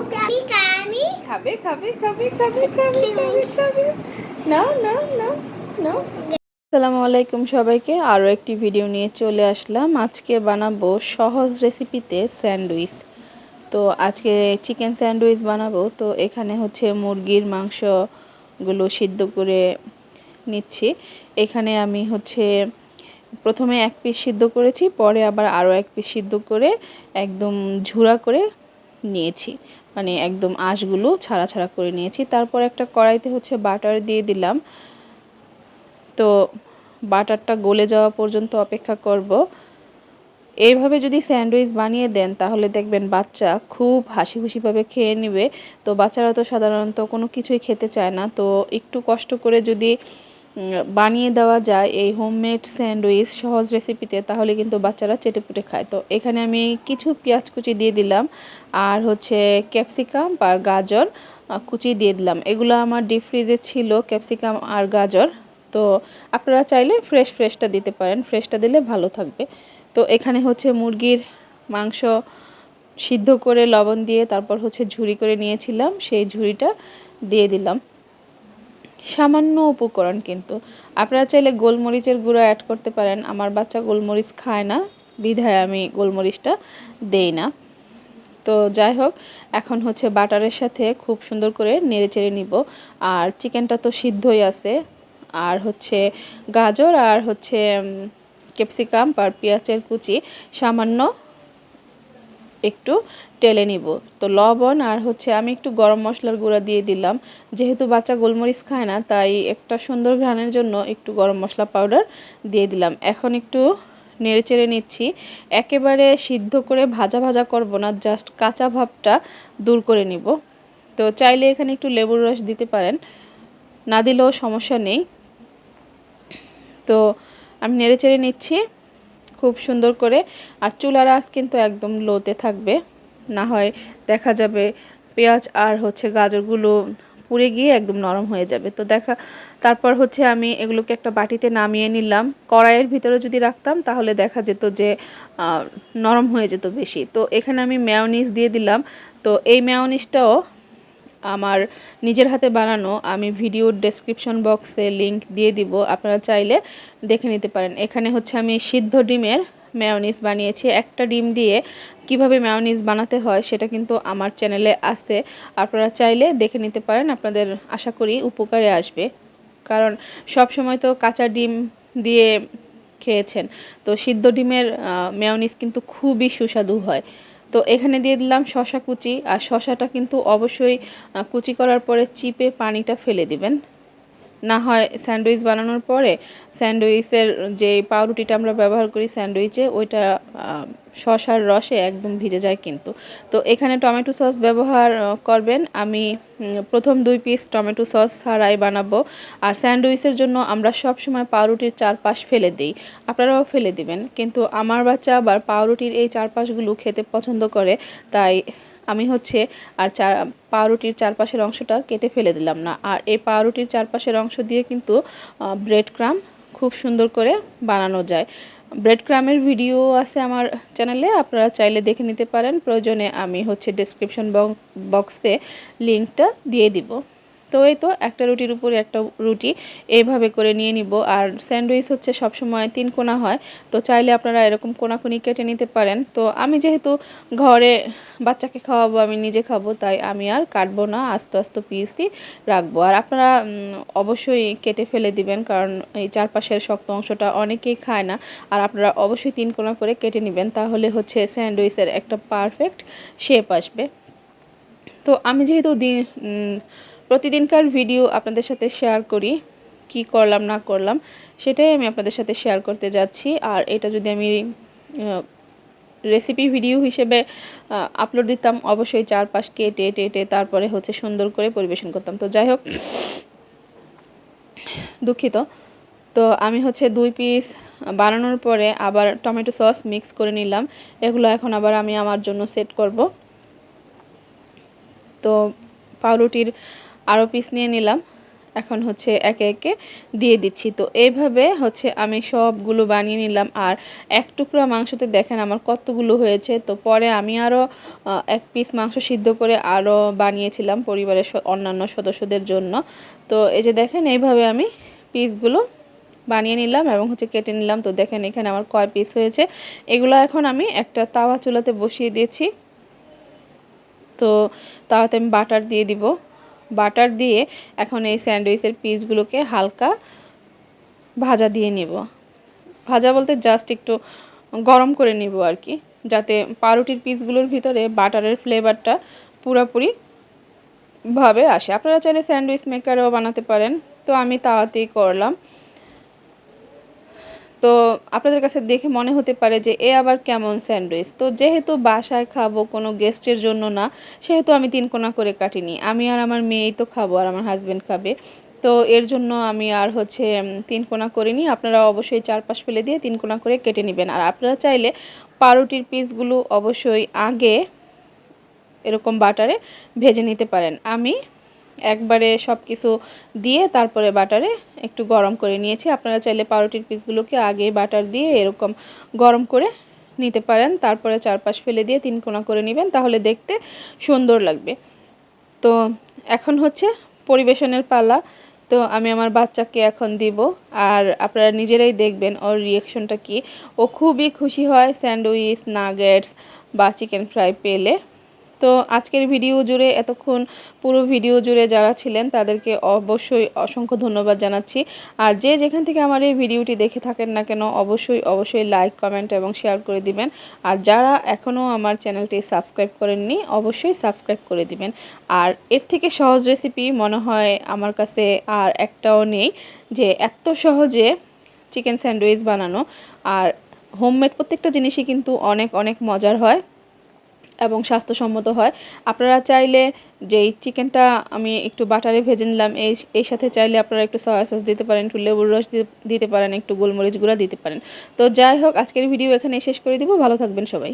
খাবে খাবে খাবে খাবে খাবে খাবে খাবে। আসসালামু আলাইকুম সবাইকে। আরও একটি ভিডিও নিয়ে চলে আসলাম। আজকে বানাবো সহজ রেসিপিতে স্যান্ডউইচ। তো আজকে চিকেন স্যান্ডউইচ বানাবো। তো এখানে হচ্ছে মুরগির মাংসগুলো সিদ্ধ করে নিচ্ছি। এখানে আমি হচ্ছে প্রথমে এক পিস সিদ্ধ করেছি, পরে আবার আরও এক পিস সিদ্ধ করে একদম ঝুরা করে নিয়েছি। মানে একদম আঁশগুলো ছাড়া ছাড়া করে নিয়েছি। তারপর একটা কড়াইতে হচ্ছে বাটার দিয়ে দিলাম। তো বাটারটা গলে যাওয়া পর্যন্ত অপেক্ষা করব। এইভাবে যদি স্যান্ডউইচ বানিয়ে দেন, তাহলে দেখবেন বাচ্চা খুব হাসি খুশিভাবে খেয়ে নেবে। তো বাচ্চারা তো সাধারণত কোনো কিছুই খেতে চায় না। তো একটু কষ্ট করে যদি বানিয়ে দেওয়া যায় এই হোমমেড স্যান্ডউইচ সহজ রেসিপিতে, তাহলে কিন্তু বাচ্চারা চেটেপুটে খায়। তো এখানে আমি কিছু পেঁয়াজ কুচি দিয়ে দিলাম, আর হচ্ছে ক্যাপসিকাম আর গাজর কুচি দিয়ে দিলাম। এগুলো আমার ডিপ ফ্রিজে ছিল ক্যাপসিকাম আর গাজর। তো আপনারা চাইলে ফ্রেশ ফ্রেশটা দিতে পারেন, ফ্রেশটা দিলে ভালো থাকবে। তো এখানে হচ্ছে মুরগির মাংস সিদ্ধ করে লবণ দিয়ে, তারপর হচ্ছে ঝুড়ি করে নিয়েছিলাম, সেই ঝুড়িটা দিয়ে দিলাম। সামান্য উপকরণ কিন্তু। আপনারা চাইলে গোলমরিচের গুঁড়ো অ্যাড করতে পারেন। আমার বাচ্চা গোলমরিচ খায় না, বিধায় আমি গোলমরিচটা দেই না। তো যাই হোক, এখন হচ্ছে বাটারের সাথে খুব সুন্দর করে নেড়ে চেড়ে নিব। আর চিকেনটা তো সিদ্ধই আছে। আর হচ্ছে গাজর আর হচ্ছে ক্যাপসিকাম আর পেঁয়াজের কুচি সামান্য একটু টেলে নিব। তো লবণ আর হচ্ছে আমি একটু গরম মশলার গুঁড়া দিয়ে দিলাম। যেহেতু বাচ্চা গোলমরিচ খায় না, তাই একটা সুন্দর ঘ্রাণের জন্য একটু গরম মশলা পাউডার দিয়ে দিলাম। এখন একটু নেড়ে চেড়ে নিচ্ছি। একেবারে সিদ্ধ করে ভাজা ভাজা করব না, জাস্ট কাঁচা ভাবটা দূর করে নিব। তো চাইলে এখানে একটু লেবুর রস দিতে পারেন, না দিলেও সমস্যা নেই। তো আমি নেড়ে চেড়ে নিচ্ছি। খুব সুন্দর করে। আর চুলার আঁচ কিন্তু একদম লোতে থাকবে। না হয় দেখা যাবে পেঁয়াজ আর হচ্ছে গাজরগুলো পুড়ে গিয়ে একদম নরম হয়ে যাবে। তো দেখা, তারপর হচ্ছে আমি এগুলোকে একটা বাটিতে নামিয়ে নিলাম। কড়াইয়ের ভিতরে যদি রাখতাম তাহলে দেখা যেত যে নরম হয়ে যেত বেশি। তো এখানে আমি ম্যাওনিজ দিয়ে দিলাম। তো এই ম্যাওনিজটাও আমার নিজের হাতে বানানো, আমি ভিডিওর ডেসক্রিপশন বক্সে লিংক দিয়ে দিব। আপনারা চাইলে দেখে নিতে পারেন। এখানে হচ্ছে আমি সিদ্ধ ডিমের ম্যাওনিজ বানিয়েছি। একটা ডিম দিয়ে কীভাবে ম্যাওনিজ বানাতে হয় সেটা কিন্তু আমার চ্যানেলে আছে। আপনারা চাইলে দেখে নিতে পারেন, আপনাদের আশা করি উপকারে আসবে। কারণ সব সময় তো কাঁচা ডিম দিয়ে খেয়েছেন। তো সিদ্ধ ডিমের ম্যাওনিজ কিন্তু খুবই সুস্বাদু হয়। তো এখানে দিয়ে দিলাম শশা কুচি, আর শশাটা কিন্তু অবশ্যই কুচি করার পরে চিপে পানিটা ফেলে দিবেন। না হয় স্যান্ডউইচ বানানোর পরে স্যান্ডউইচের যে পাউরুটিটা আমরা ব্যবহার করি স্যান্ডউইচে, ওইটা শশার রসে একদম ভিজে যায় কিন্তু। তো এখানে টমেটো সস ব্যবহার করবেন। আমি প্রথম দুই পিস টমেটো সস ছাড়াই বানাবো। আর স্যান্ডউইচের জন্য আমরা সব সময় পাউরুটির চারপাশ ফেলে দিই। আপনারাও ফেলে দিবেন। কিন্তু আমার বাচ্চা আবার পাউরুটির এই চারপাশগুলো খেতে পছন্দ করে, তাই আমি হচ্ছে আর চার, পাউরুটির চারপাশের অংশটা কেটে ফেলে দিলাম না। আর এই পাউরুটির চারপাশের অংশ দিয়ে কিন্তু ব্রেড ক্রাম খুব সুন্দর করে বানানো যায়। ব্রেড ক্রামের ভিডিও আছে আমার চ্যানেলে আপনারা চাইলে দেখে নিতে পারেন। প্রয়োজনে আমি হচ্ছে ডিসক্রিপশন বক্সে লিঙ্কটা দিয়ে দিব। তো এই তো একটা রুটির উপরে একটা রুটি এইভাবে করে নিয়ে নিব। আর স্যান্ডউইচ হচ্ছে সব সময় তিন কোনা হয়, তো চাইলে আপনারা এরকম কোনাকুনি কেটে নিতে পারেন। তো আমি যেহেতু ঘরে বাচ্চাকে খাওয়াবো, আমি নিজে খাব, তাই আমি আর কাটবো না, আস্তে আস্তে পিসই রাখব। আর আপনারা অবশ্যই কেটে ফেলে দিবেন, কারণ এই চারপাশের শক্ত অংশটা অনেকেই খায় না। আর আপনারা অবশ্যই তিন কোনা করে কেটে নেবেন, তাহলে হচ্ছে স্যান্ডউইচের একটা পারফেক্ট শেপ আসবে। তো আমি যেহেতু দিন প্রতিদিনকার ভিডিও আপনাদের সাথে শেয়ার করি, কি করলাম, না করলাম, সেটাই আমি আপনাদের সাথে শেয়ার করতে যাচ্ছি। আর এটা যদি আমি রেসিপি ভিডিও হিসেবে আপলোড দিতাম, অবশ্যই চারপাশ কেটে, টেটে, তারপরে হচ্ছে সুন্দর করে পরিবেশন করতাম। তো যাই হোক, দুঃখিত। তো আমি হচ্ছে দুই পিস বানানোর পরে আবার টমেটো সস মিক্স করে নিলাম। এগুলো এখন আবার আমি আমার জন্য সেট করব। তো পাউরুটির আরও পিস নিয়ে নিলাম। এখন হচ্ছে একে একে দিয়ে দিচ্ছি। তো এইভাবে হচ্ছে আমি সবগুলো বানিয়ে নিলাম। আর এক টুকরা মাংসতে দেখেন আমার কতগুলো হয়েছে। তো পরে আমি আরও এক পিস মাংস সিদ্ধ করে আরও বানিয়েছিলাম পরিবারের অন্যান্য সদস্যদের জন্য। তো এই যে দেখেন এইভাবে আমি পিসগুলো বানিয়ে নিলাম এবং হচ্ছে কেটে নিলাম। তো দেখেন এখানে আমার কয় পিস হয়েছে। এগুলো এখন আমি একটা তাওয়া চুলাতে বসিয়ে দিয়েছি। তো তাওয়াতে আমি বাটার দিয়ে দিব। বাটার দিয়ে এখন এই স্যান্ডউইচের পিসগুলোকে হালকা ভাজা দিয়ে নিব। ভাজা বলতে জাস্ট একটু গরম করে নিব আর কি, যাতে পাউরুটির পিসগুলোর ভিতরে বাটারের ফ্লেভারটা পুরোপুরি ভাবে আসে। আপনারা চাইলে স্যান্ডউইচ মেকারও বানাতে পারেন। তো আমি তাড়াতাড়ি করলাম। তো আপনাদের কাছে দেখে মনে হতে পারে যে এ আবার কেমন স্যান্ডউইচ। তো যেহেতু বাসায় খাব কোনো গেস্টের জন্য না, সেহেতু আমি তিন কোনা করে কাটিনি। আমি আর আমার মেয়েই তো খাব আর আমার হাজব্যান্ড খাবে। তো এর জন্য আমি আর হচ্ছে তিন কোনা করিনি। আপনারা অবশ্যই চারপাশ ফেলে দিয়ে তিন কোনা করে কেটে নেবেন। আর আপনারা চাইলে পাউরুটির পিসগুলো অবশ্যই আগে এরকম বাটারে ভেজে নিতে পারেন। আমি একবারে সব কিছু দিয়ে তারপরে বাটারে একটু গরম করে নিয়েছি। আপনারা চাইলে পাউরুটির পিসগুলোকে আগে বাটার দিয়ে এরকম গরম করে নিতে পারেন। তারপরে চারপাশ ফেলে দিয়ে তিন কোনা করে নেবেন, তাহলে দেখতে সুন্দর লাগবে। তো এখন হচ্ছে পরিবেশনের পালা। তো আমি আমার বাচ্চাকে এখন দিব আর আপনারা নিজেরাই দেখবেন ওর রিয়েকশনটা কি। ও খুবই খুশি হয় স্যান্ডউইচ, নাগেটস বা চিকেন ফ্রাই পেলে। তো আজকের ভিডিও জুড়ে, এতক্ষণ পুরো ভিডিও জুড়ে যারা ছিলেন, তাদেরকে অবশ্যই অসংখ্য ধন্যবাদ জানাচ্ছি। আর যে যেখান থেকে আমার এই ভিডিওটি দেখে থাকেন না কেন, অবশ্যই অবশ্যই লাইক কমেন্ট এবং শেয়ার করে দিবেন। আর যারা এখনও আমার চ্যানেলটি সাবস্ক্রাইব করেননি, অবশ্যই সাবস্ক্রাইব করে দিবেন। আর এর থেকে সহজ রেসিপি মনে হয় আমার কাছে আর একটাও নেই, যে এত সহজে চিকেন স্যান্ডউইচ বানানো। আর হোমমেড প্রত্যেকটা জিনিসই কিন্তু অনেক অনেক মজার হয়। এবং স্বাস্থ্যসম্মত হয়। আপনারা চাইলে যেই চিকেনটা আমি একটু বাটারে ভেজে নিলাম, এই এর সাথে চাইলে আপনারা একটু সয়া সস দিতে পারেন, একটু লেবুর রস দিতে পারেন, একটু গোলমরিচ গুঁড়া দিতে পারেন। তো যাই হোক, আজকের ভিডিও এখানে শেষ করে দিব। ভালো থাকবেন সবাই।